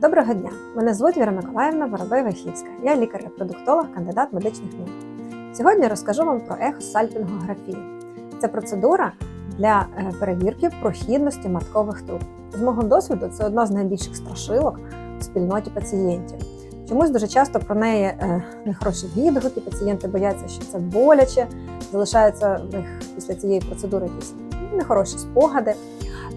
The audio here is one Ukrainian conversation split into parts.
Доброго дня! Мене звуть Віра Миколаївна Воробей-Вахівська. Я лікар-репродуктолог, кандидат медичних наук. Сьогодні розкажу вам про ехосальпінгографію. Це процедура для е, перевірки прохідності маткових труб. З мого досвіду, це одна з найбільших страшилок в спільноті пацієнтів. Чомусь дуже часто про неї е, нехороші відгуки, пацієнти бояться, що це боляче, залишаються в них після цієї процедури якісь нехороші спогади.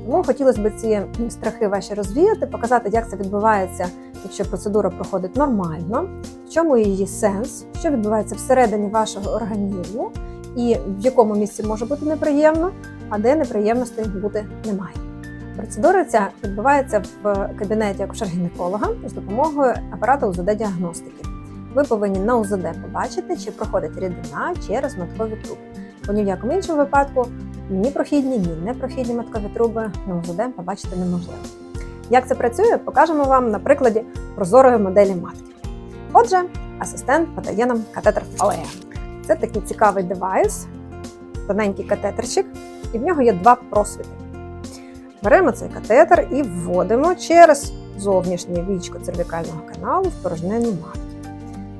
Тому хотілося б ці страхи ваші розвіяти, показати, як це відбувається, якщо процедура проходить нормально, в чому її сенс, що відбувається всередині вашого організму, і в якому місці може бути неприємно, а де неприємностей бути немає. Процедура ця відбувається в кабінеті акушер-гінеколога з допомогою апарату УЗД-діагностики. Ви повинні на УЗД побачити, чи проходить рідина через маткові труби. Бо ні в якому іншому випадку ні прохідні, ні непрохідні маткові труби на УЗД побачити неможливо. Як це працює, покажемо вам на прикладі прозорої моделі матки. Отже, асистент подає нам катетер Фалея. Це такий цікавий девайс, тоненький катетерчик, і в нього є два просвіти. Беремо цей катетер і вводимо через зовнішнє вічко цервікального каналу в порожнину матки.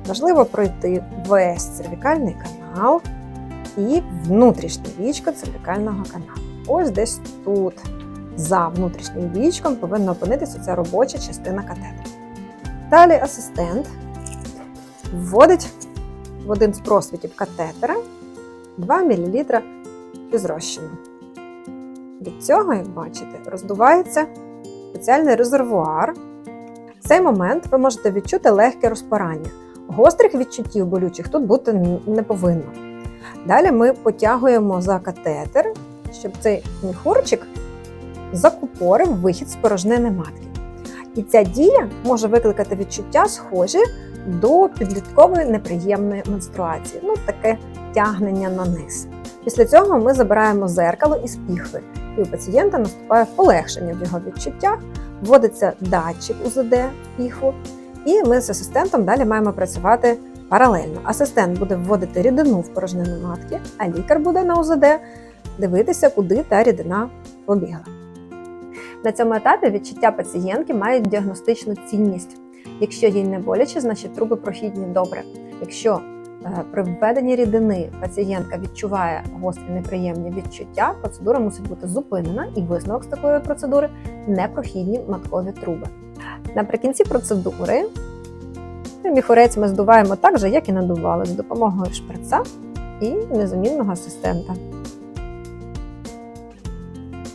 Важливо пройти весь цервікальний канал і внутрішнє вічко цервікального каналу. Ось десь тут, за внутрішнім вічком, повинна опинитися ця робоча частина катетера. Далі асистент вводить в один з просвітів катетера 2 мл фізрозчину. Від цього, як бачите, роздувається спеціальний резервуар. В цей момент ви можете відчути легке розпирання. Гострих відчуттів болючих тут бути не повинно. Далі ми потягуємо за катетер, щоб цей міхурчик закупорив вихід з порожнини матки. І ця дія може викликати відчуття, схожі до підліткової неприємної менструації, ну таке тягнення на низ. Після цього ми забираємо зеркало із піхви, і у пацієнта наступає полегшення в його відчуттях, вводиться датчик УЗД в піхву, і ми з асистентом далі маємо працювати паралельно. Асистент буде вводити рідину в порожнину матки, а лікар буде на УЗД дивитися, куди та рідина побігла. На цьому етапі відчуття пацієнтки мають діагностичну цінність. Якщо їй не боляче, значить труби прохідні добре. Якщо е, при введенні рідини пацієнтка відчуває гострі неприємні відчуття, процедура мусить бути зупинена і висновок з такої процедури непрохідні маткові труби. Наприкінці процедури міхурець ми здуваємо так же, як і надували, з допомогою шприца і незамінного асистента.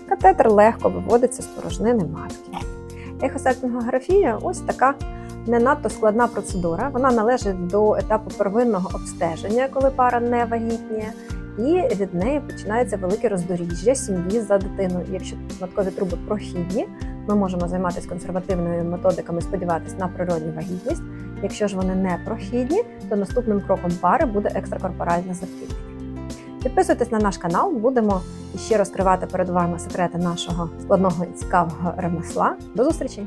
Катетер легко виводиться з порожнини матки. Ехосальпінгографія ось така не надто складна процедура. Вона належить до етапу первинного обстеження, коли пара не вагітніє, і від неї починається велике роздоріжжя сім'ї за дитиною. Якщо маткові труби прохідні, ми можемо займатися консервативними методиками, сподіватися на природню вагітність. Якщо ж вони не прохідні, то наступним кроком пари буде екстракорпоральне запліднення. Підписуйтесь на наш канал, будемо ще розкривати перед вами секрети нашого складного і цікавого ремесла. До зустрічі!